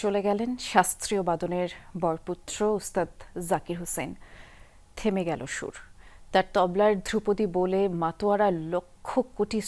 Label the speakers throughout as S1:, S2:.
S1: চলে গেলেন শাস্ত্রীয় বাদনের বরপুত্র উস্তাদ জাকির হোসেন। থেমে গেল সুর। তার তবলার ধ্রুপদী বলে মাতোয়ারা লক্ষ কোটি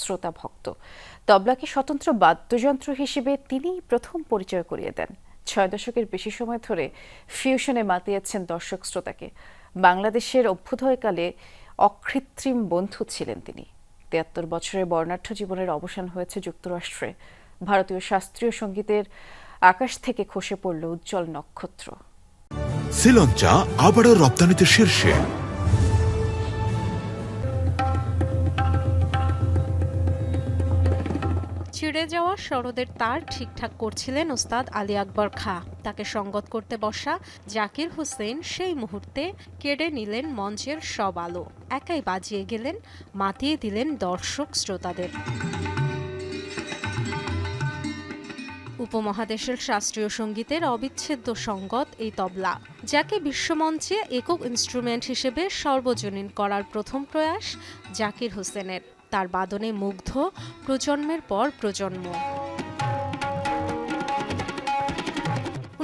S1: শ্রোতা ভক্ত। তবলাকে স্বতন্ত্র বাদ্যযন্ত্র হিসেবে তিনিই প্রথম পরিচয় করিয়ে দেন। ছয় দশকের বেশি সময় ধরে ফিউশনে মাতিয়েছেন দর্শক শ্রোতাকে। বাংলাদেশের অভ্যুদয়কালে অকৃত্রিম বন্ধু ছিলেন তিনি। তিয়াত্তর বছরের বর্ণাঢ্য জীবনের অবসান হয়েছে যুক্তরাষ্ট্রে। ভারতীয় শাস্ত্রীয় সঙ্গীতের আকাশ থেকে খসে পড়ল উজ্জ্বল নক্ষত্র।
S2: শ্রীলঞ্চা আবারও রপ্তানিতে শীর্ষে।
S3: ছিঁড়ে যাওয়া সরদের তার ঠিকঠাক করছিলেন ওস্তাদ আলী আকবর খা। তাকে সঙ্গত করতে বসা জাকির হোসেন সেই মুহূর্তে কেড়ে নিলেন মঞ্চের সব আলো। একাই বাজিয়ে গেলেন মাতিয়ে দিলেন দর্শক শ্রোতাদের উপমহাদেশের শাস্ত্রীয় সঙ্গীতের অবিচ্ছেদ্য সঙ্গত এই তবলা, যাকে বিশ্বমঞ্চে একক ইনস্ট্রুমেন্ট হিসেবে সর্বজনীন করার প্রথম প্রয়াস জাকির হোসেনের। তার বাদনে মুগ্ধ প্রজন্মের পর প্রজন্ম।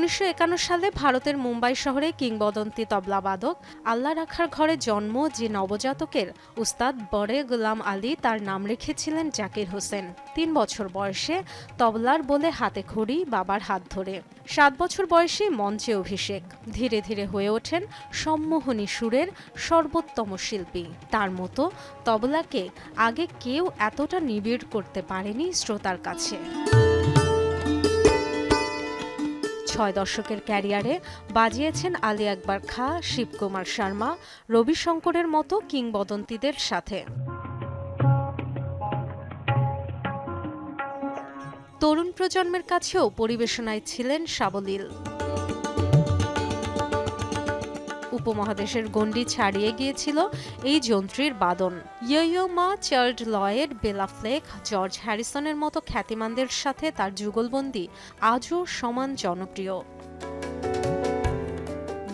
S3: উনিশশো একান্ন সালে ভারতের মুম্বাই শহরে কিংবদন্তি তবলাবাদক আল্লাহ রাখার ঘরে জন্ম যে নবজাতকের উস্তাদ বরে গোলাম আলী তার নাম রেখেছিলেন জাকির হোসেন। তিন বছর বয়সে তবলার বলে হাতে খড়ি, বাবার হাত ধরে। সাত বছর বয়সে মঞ্চে অভিষেক। ধীরে ধীরে হয়ে ওঠেন সম্মোহনী সুরের সর্বোত্তম শিল্পী। তার মতো তবলাকে আগে কেউ এতটা নিবিড় করতে পারেনি শ্রোতার কাছে। ছয় দশকের ক্যারিয়ারে বাজিয়েছেন আলী আকবর খা, শিবকুমার শর্মা রবি শঙ্করের মতো কিংবদন্তিদের সাথে। তরুণ প্রজন্মের কাছেও পরিবেশনায় ছিলেন সাবলীল উপমহাদেশের গণ্ডি ছাড়িয়ে গিয়েছিল এই যন্ত্রীর বাদন। ইয়ো মা চার্লড লয়েড, বেলা ফ্লেক, জর্জ হ্যারিসনের মতো খ্যাতিমানদের সাথে তার যুগলবন্দি আজও সমান জনপ্রিয়।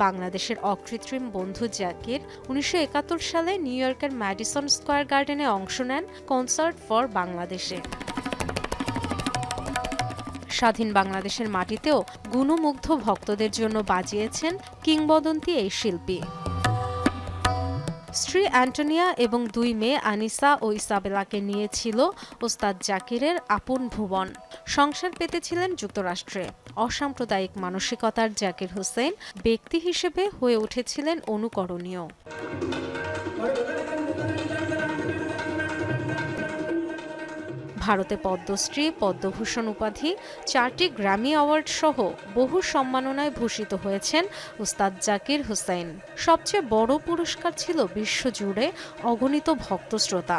S3: বাংলাদেশের অকৃত্রিম বন্ধু জ্যাকির উনিশশো সালে নিউ ইয়র্কের ম্যাডিসন স্কোয়ার গার্ডেনে অংশ নেন কনসার্ট ফর বাংলাদেশে। স্বাধীন বাংলাদেশের মাটিতেও গুণমুগ্ধ ভক্তদের জন্য বাজিয়েছেন কিংবদন্তি এই শিল্পী। স্ত্রী অ্যান্টোনিয়া এবং দুই মেয়ে আনিসা ও ইসাবেলাকে নিয়েছিল ওস্তাদ জাকিরের আপন ভুবন। সংসার পেতেছিলেন যুক্তরাষ্ট্রে। অসাম্প্রদায়িক মানসিকতার জাকির হোসেন ব্যক্তি হিসেবে হয়ে উঠেছিলেন অনুকরণীয়। ভারতে পদ্মশ্রী, পদ্মভূষণ উপাধি, চারটি গ্র্যামি অ্যাওয়ার্ড সহ বহু সম্মাননায় ভূষিত হয়েছেন উস্তাদ জাকির হুসাইন সবচেয়ে বড় পুরস্কার ছিল বিশ্বজুড়ে অগণিত ভক্ত শ্রোতা,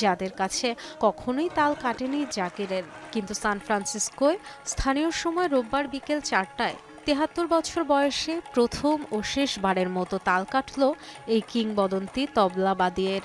S3: যাদের কাছে কখনোই তাল কাটেনি জাকিরের। কিন্তু সান ফ্রান্সিসকোয় স্থানীয় সময় রোববার বিকেল চারটায় তেহাত্তর বছর বয়সে প্রথম ও শেষবারের মতো তাল কাটল এই কিংবদন্তি তবলাবাদিয়ের